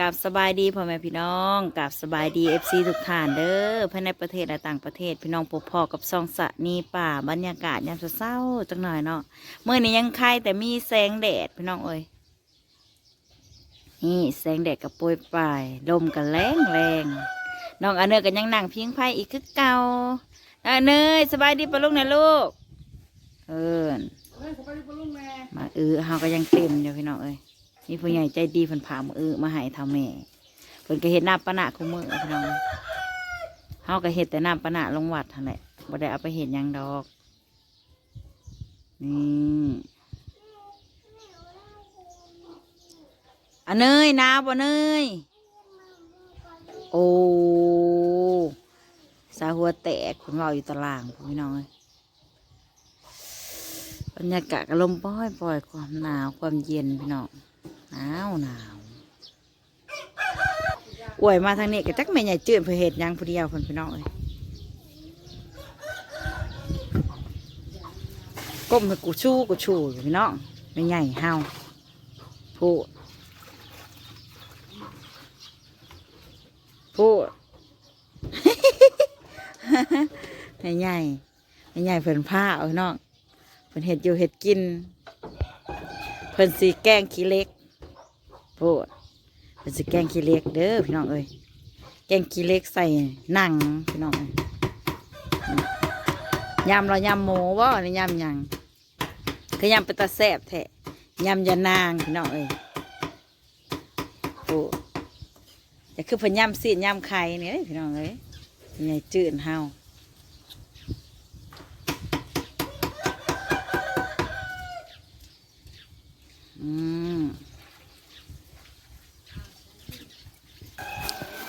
กับสบายดีพ่อแม่พี่น้องกับสบายดีเอฟซีทุกท่านเด้อภายในประเทศและต่างประเทศพี่น้องพบพ่อกับซองสะนีป่าบรรยากาศยามเศร้าๆจังหน่อยเนาะเมื่อนี้ยังใครแต่มีแสงแดดพี่น้องเอ้ยนี่แสงแดดกับโปรยปลายลมกันแรงแรงน้องอันเนยกันยังนั่งพิงไพ่อีกคือเก่าอันเนยสบายดีปะลูกนะลูกเอินมาเออเฮาก็ยังเต็มอยู่พี่น้องเอ้ย มีผู้ใหญ่ใจดีเพิ่นพามาเออมาให้ทำแม่เพิ่นก็เฮ็ดน้ำปะนะคู่มือพี่น้องเฮาก็เฮ็ดแต่น้ำปะนะลงวัดหั่นแหละบ่ได้เอาไปเฮ็ดยังดอกนี่อันเนยนาบ่เนยโอ้สาหัวแตกคุณเว้าอยู่ตารางพี่น้องบรรยากาศก็ลมปล่อยปล่อยความหนาวความเย็นพี่น้อง หนาวหนาวอวยมาทางนี้ก็จักแม่ใหญ่จืดเพื่อเห็ดยังผู้เดียวคนพี่น้องเอ้ยก้มให้กูชู้กูชูอยู่พี่น้องไม่ใหญ่เฮาพูดพูดไม่ใหญ่ไม่ใหญ่เพิ่นผ้าเอาพี่น้องเพิ่นเห็ดอยู่เห็ดกินเพิ่นสีแกงขี้เล็ก โพดเพิ่นสีแกงขี้เล็กเด้อพี่น้องเอ้ยแกงขี้เล็กใส่หนังพี่น้องเอ้ยยำเรายำหมูบ่นี่ยำยังคือยำเป็นตาแซบแท้ยำยานางพี่น้องเอ้ยโอ้จะคือพิ่นยำซีนยำไข่เนี่เด้อพี่น้องเอ้ยใหญ่จืดเฮา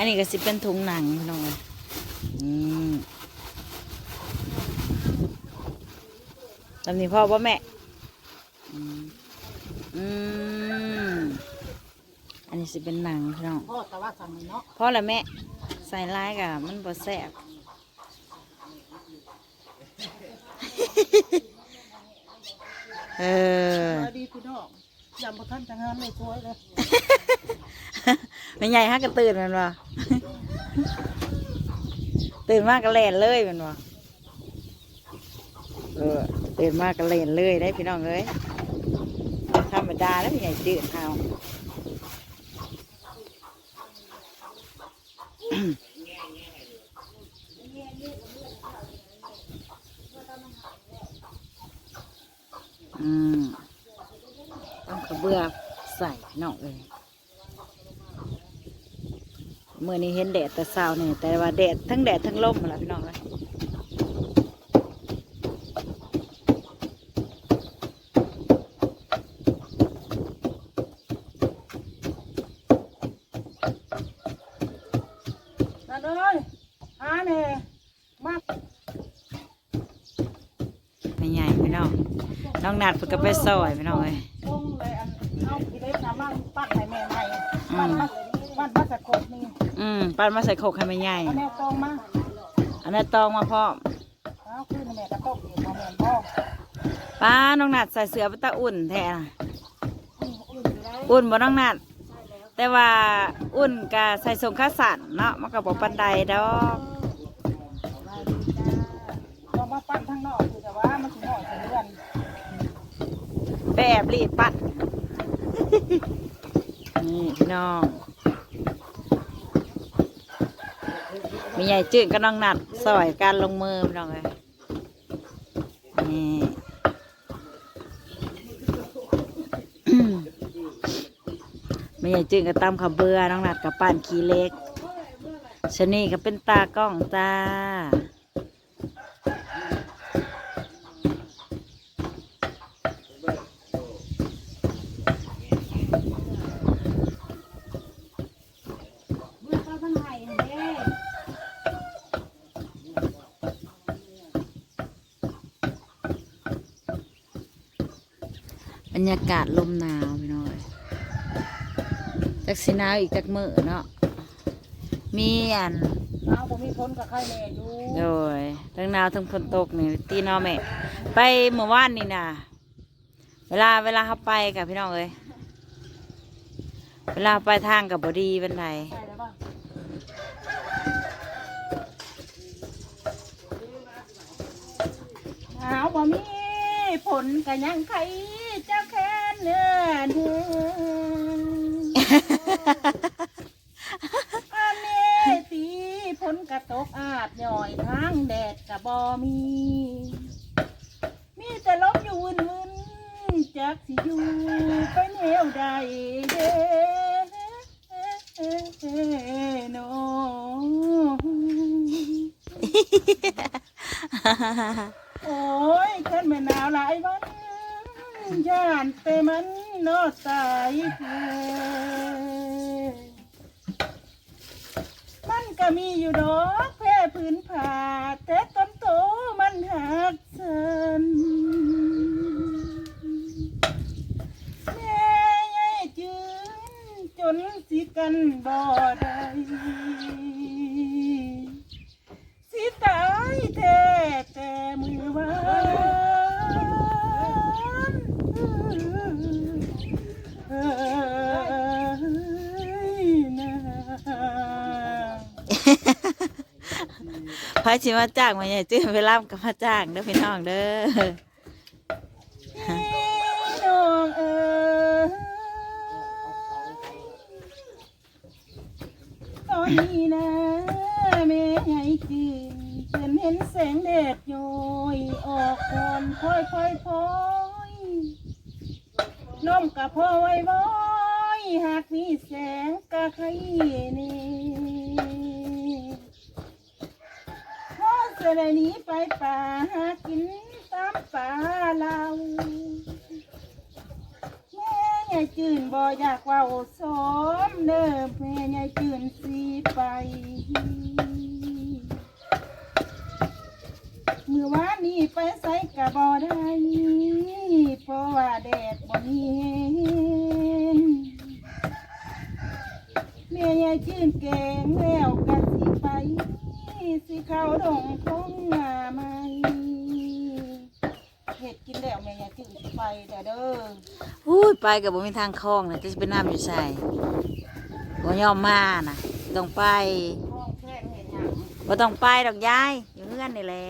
อันนี้ก็สิเป็นถุงหนังพี่น้องเลยอืมตำนี้พ่อป่ะแม่อืมอืม อันนี้สิเป็นหนังพี่น้องพ่อแต่ว่าสั่งเนาะพ่อละแม่ ใส่ร้ายกะมันบ่แซ่บเออมาดีพี่น้องยำพระท่านจังงานเลยสวยเลย ไม่ใหญ่ฮักกระตื่นแมันวะตื่นมากก็เล่นเลยแมันวะเออตื่นมากก็เล่นเลยได้พี่น้องเอ้ยธรรมดาแล้วพี่ใหญ่ตื่นเอาอืมต้องกระเบื้อใส่พี่น้องเลย เมื่อนี้เห็นแดดแต่เช้านี่แต่ว่าแดดทั้งแดดทั้งลมหมดละพี่น้องเลยนั่นเลยหาเนี่ยมาไม่ใหญ่พี่น้องน้องนัดเพิ่นก็ไปซอยพี่น้องเลยลงเลยอันเอาพี่เล็กนะมั่งปั้นให้แม่ใหม่ปั้นมาปั้นมาสะกดนี่ อืมปั้นมาใส่โคกให้ไม่ใหญ่เอาแนวตรงมาอันนั้นตองมาพร้อมเอาขึ้นแม่กระต้มอยู่พ่อแม่พ่อป้าน้องนัดใส่เสื้อเป็นตาอุ่นแท้น่ะอุ่นอยู่ได้อุ่นบ่น้องนัดแต่ว่าอุ่นก็ใส่ทรงขาสั้นเนาะมันก็บ่ปันใดดอกมาดีจ้าพอมาปั้นทั้งนอกอยู่แต่ว่ามันถึงหน่อยถึงเดือนไปแอบรีดปัดนี่พี่น้อง มีใหญ่จืดก็น้องนัดสอยการลงมือน้องเลยนี่มีใหญ่จืดก็ตำข้าเบือน้องนัดกับป่านขี้เล็กชนีก็เป็นตากล้องจ้า เมื่อเขาทั้งไห้เด้ บ รรยากาศลมหนาวพี่น้อยจักสีหนาวอีกจักมือเนาะมีอันเอาผมมีคนกับใครแม่อยู่โดยทั้งหนาวทั้งฝนตกนี่ตีเนอแม่ไปเมื่อวานนี่นะเวลาเวลาเขาไปกับพี่น้องเอ้ยเวลาไปทางกับบดีเป็นไรใช่แล้วป่ะหาวบ่มีผลกันยังใคร เจ้าแค้นเนื้อเดือนอันนี้ตีผลกระตกอาบย่อยทางแดดกะบ่มี มีแต่ลมอยู่วุ่นวุ่นๆจากสิอยู่ไปแนวใดเด้โนโอ้ยฉันไม่นาวหลายวัน ย่านแต่มันนอตายเพมันก็มีอยู่ดอกแพ่พื้นผ่าแต่ต้นโตมันหักเสินแม่ยายจืนจนสิกันบ่ได้สิตายแท้แต่มือว่า พายชิมาจ้างมาเนี่ยจื้อไปรับกับมาจ้างเด้อพี่น้องเด้อน้องเอ๋ยตอนนี้นะแม่ใหญ่จืนเพิ่นเห็นแสงแดดโยยออกก่อนค่อยค่อยๆพอยน้มกับพ่อไว้บ่อยหากมีแสงกะใครนี่ พ่อเส ได็จหนี้ไปป่าหากินตามป่าเราแม่ยายจืนบ่อยากเว่าสมเด้อแม่ยายจืนสีไปเมื่อวานนี้ไปใส่กะบ่ได้เพราะว่าแดดบ่มีแม่ยายจืนเก่งแล้วกะสิไป สิเข้าดงคงงาไหมเห็ดกินแล้วแม่ยายจืนสิไปเด้อเด้ออุ้ยไปกับบ่มีทางคลองเลยจะเป็นน้ำอยู่ใส่บ่ยอมมานะต้องไปห้องแค่เห็นหยังบ่ต้องไปดอกยายอยู่เงื่อนนี่แหละ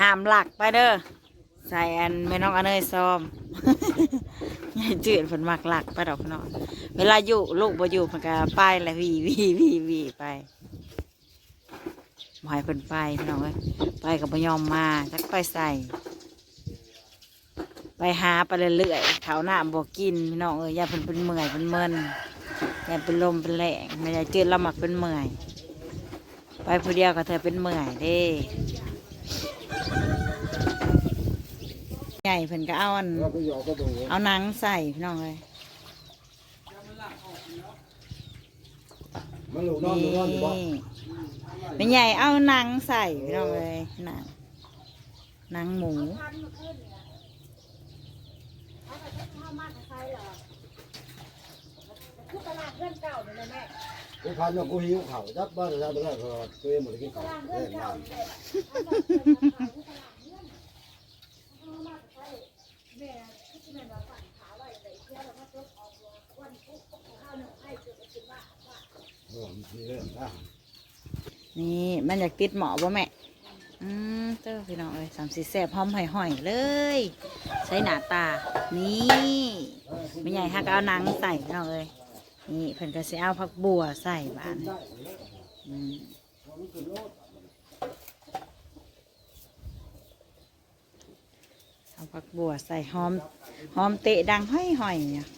ห้ามหลักไปเด้อใส่อันแม่น้องอันเนยซ้อม ยายจืดฝนมักหลักไปดอกพี่น้องเวลาอยู่ลูกบ่อยู่มันก็ไปแหละวีวีวีวีไป บ่ให้เพิ่นไปพี่น้องเอ้ยไปกับบ่ยอมมาจักไปใส่ ไปหาไปเรื่อยๆเขาหน้าบ่กินพี่น้องเอ้ยยาเพิ่นเป็นเมื่อยเป็นเมินยาเป็นลมเป็นแรงไม่ได้จืดเรามักเป็นเมื่อย ไปผู้เดียวก็เธอเป็นเมื่อยเด้ใหญ่เพิ่นก็เอาอันเอาหนังใส่พี่น้องเลยมัน หลูนอนหลูนอนอยู่บ่นี่เป็นใหญ่เอาหนังใส่พี่น้องเลยหนังหนังหมูคือตลาดเพื่อนเก่าเลยนะแม่กูคันว่ากูหิวข้าวจับบ้านแล้วไปแล้วก็ตัวเองหมดกินข้าวเล่นน้ำโอ้มีเรื่อง นี่มันอยากติดหมอบ่แม่ อืมเจ้าพี่น้องเอ้ยสามสีแสบหอมห่อยเลย ใช้หนาตา นี่ไม่ใหญ่ฮักเอาหนังใส่พี่น้องเอ้ยนี่เพิ่นก็สิเอาผักบัวใส่บานอืมเอาผักบัวใส่หอมหอมเตะดังห้อยๆเนี่ย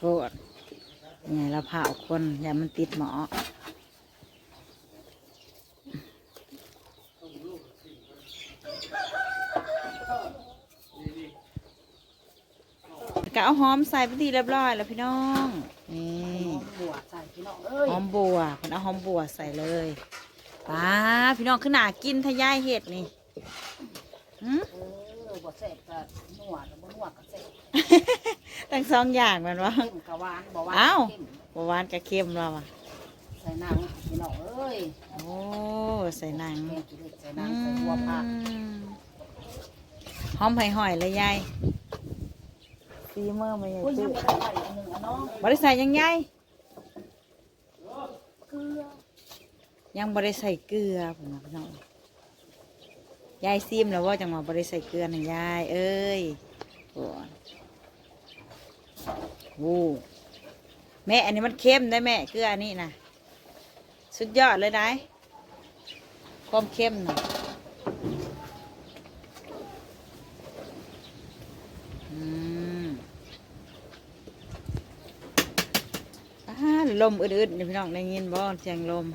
โคตรนี่เราเผาคนอย่ามันติดหมอก็เอาหอมใส่ไปนที่เรียบร้อยแล้วพี่น้อง นี่บัวใส่พี่น้องเอ้ยหอมบัวเพิ่นเอาหอมบัวใส่เลยป้าพี่น้องขึ้นหนากินทะยายเห็ดนี่หืมเออบ่แซ่บก็นัวแล้วบ่นัวก็แซ่บ ทั้งสองอย่างแมันวะเข้มกะหวานบ่หวานอ้าว เข้มบ่หวานกะเค็มเราอะใส่หนังพี่น้องเอ้ยโอ้ใส่หนังแกงขี้เหล็กใส่หนังใส่หัวผักอืมหอมหอยๆเลยยายซีเมอร์มาใหญ่โอ้ยยัตื้งอไม่ได้ใส่อันหนึ่งอะน้องบริใส่ยังไงเกลือยังบริใส่เกลือผมนะพี่น้องยายซีมแล้วว่าจังหวะบริใส่เกลือนะยายเอ้ยโอ้ โหแม่อันนี้มันเค็มได้แม่เกลืออันนี้นะสุดยอดเลยได้ความเค็มนะอืมอ่าลมอึดๆนี่พี่น้องได้ยินบ่เสียงลม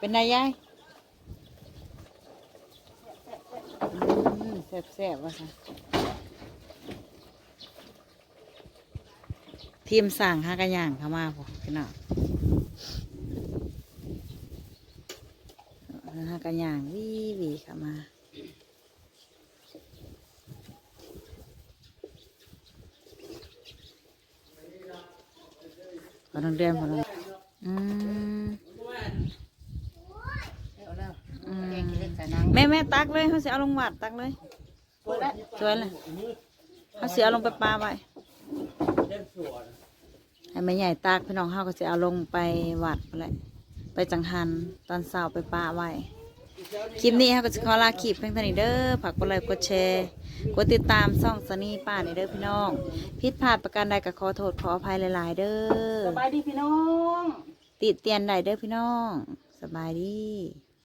เป็นไงยายแซ่บๆว่าซะทีมสั่งหากระย่างเข้ามาพอพี่น้องหากระย่างวีวีเข้ามาพอน้องเดือนพอน้องอืม เอาแล้ว อืม แกงขี้เหล็กใส่หนัง แม่แม่ ตักเลยเขาเสียเอาลงวัดตักเลยสวยแล้วสวยเลยเขาเสียเอาลงไปปลาไว้ให้แม่ใหญ่ตักพี่น้องเขาก็จะเอาลงไปวัดไปเลยไปจังหันตอนเช้าไปปลาไว้คลิปนี้เขาก็จะขอลาคลิปเพียงเท่านี้เด้อฝากกดไลค์กดแชร์กดติดตามช่องสนีป้าในเด้อพี่น้องผิดพลาดประการใดก็ขอโทษขออภัยหลาย ๆ เด้อสบายดีพี่น้อง ติดเตียนใดเด้อพี่น้อง สบายดี